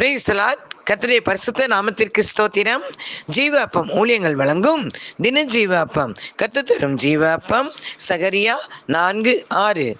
Praise the Lord கர்த்தருடைய பரிசுத்த நாமத்திற்கு ஸ்தோத்திரம். ஜீவ அப்பம் ஊழியங்கள் வழங்கும் தின ஜீவ அப்பம் கத்து தரும் ஜீவ அப்பம் சகரியா நான்கு ஆறு.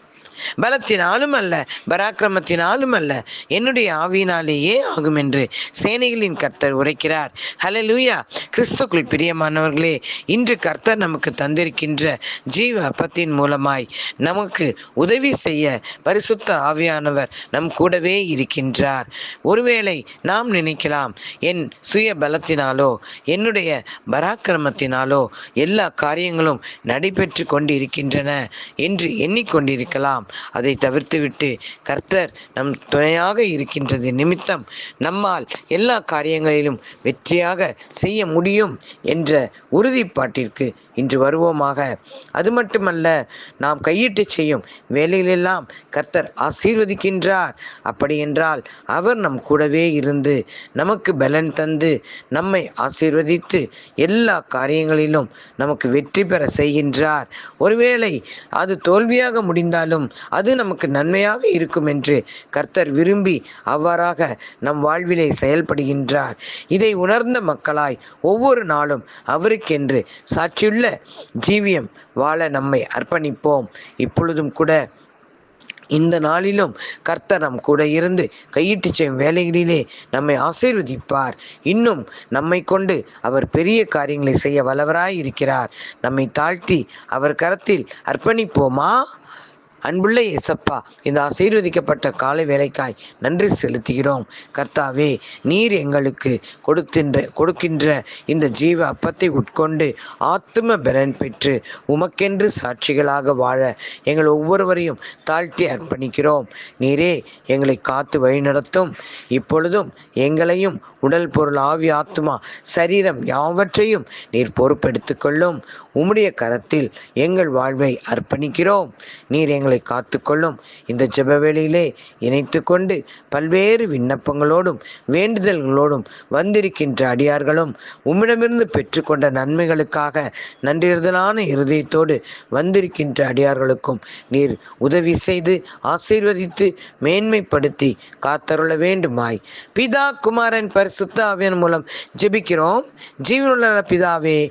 பலத்தினாலும் அல்ல பராக்கிரமத்தினாலும் அல்ல என்னுடைய ஆவியினாலேயே ஆகும் என்று சேனைகளின் கர்த்தர் உரைக்கிறார். ஹalleluya கிறிஸ்துக்குள் பிரியமானவர்களே இன்று கர்த்தர் நமக்கு தந்திருக்கின்ற ஜீவ அப்பத்தின் மூலமாய் நமக்கு உதவி செய்ய பரிசுத்த ஆவியானவர் நம் கூடவே இருக்கின்றார். ஒருவேளை நாம் நினைக்கலாம் என் சுய பலத்தினாலோ என்னுடைய பராக்கிரமத்தினாலோ எல்லா காரியங்களும் நடைபெற்று கொண்டிருக்கின்றன என்று எண்ணிக்கொண்டிருக்கலாம். அதை தவிர்த்துவிட்டு கர்த்தர் நம் துணையாக இருக்கின்றது நிமித்தம் நம்மால் எல்லா காரியங்களிலும் வெற்றியாக செய்ய முடியும் என்ற உறுதிப்பாட்டிற்கு இன்று வருவோமாக. அது மட்டுமல்ல நாம் கையிட்டு செய்யும் வேலையிலெல்லாம் கர்த்தர் ஆசீர்வதிக்கின்றார். அப்படி என்றால் அவர் நம் கூடவே இருந்து நமக்கு பலன் தந்து நம்மை ஆசீர்வதித்து எல்லா காரியங்களிலும் நமக்கு வெற்றி பெற செய்கின்றார். ஒருவேளை அது தோல்வியாக முடிந்தாலும் அது நமக்கு நன்மையாக இருக்கும் என்று கர்த்தர் விரும்பி அவ்வாறாக நம் வாழ்விலே செயல்படுகின்றார். இதை உணர்ந்த மக்களாய் ஒவ்வொரு நாளும் அவருக்கென்று சாட்சியுள்ள ஜீவியம் வாழ நம்மை அர்ப்பணிப்போம். இப்பொழுதும் கூட இந்த நாளிலும் கர்த்தர் நம் கூட இருந்து கையிட்டு செய்யும் வேலைகளிலே நம்மை ஆசீர்வதிப்பார். இன்னும் நம்மை கொண்டு அவர் பெரிய காரியங்களை செய்ய வல்லவராய் இருக்கிறார். நம்மை தாழ்த்தி அவர் கரத்தில் அர்ப்பணிப்போமா? அன்புள்ள இசப்பா இந்த ஆசீர்வதிக்கப்பட்ட காலை வேலைக்காய் நன்றி செலுத்துகிறோம். கர்த்தாவே நீர் எங்களுக்கு கொடுக்கின்ற கொடுக்கின்ற இந்த ஜீவ அப்பத்தை உட்கொண்டு ஆத்தும பலன் பெற்று உமக்கென்று சாட்சிகளாக வாழ எங்கள் ஒவ்வொருவரையும் தாழ்த்தி அர்ப்பணிக்கிறோம். நீரே எங்களை காத்து வழிநடத்தும். இப்பொழுதும் எங்களையும் உடல் பொருள் ஆவி ஆத்மா சரீரம் யாவற்றையும் நீர் பொறுப்பெடுத்துக்கொள்ளும் உம்முடைய கரத்தில் எங்கள் வாழ்வை அர்ப்பணிக்கிறோம். நீர் எங்கள் காத்துக்கொள்ளும் இந்த ஜெபவேளியிலே இணைத்து கொண்டு பல்வேறு விண்ணப்பங்களோடும் வேண்டுதல்களோடும் வந்திருக்கின்ற அடியார்களும் உம்மிடமிருந்து பெற்றுக்கொண்ட நன்மைகளுக்காக நன்றிறுதலான இருதயத்தோடு வந்திருக்கின்ற அடியார்களுக்கும் நீர் உதவி செய்து ஆசீர்வதித்து மேன்மைப்படுத்தி காத்தருள வேண்டுமாய். பிதா குமாரன் பரிசுத்தாவின் மூலம் ஜெபிக்கிறோம். ஜீவனுள்ள பிதாவே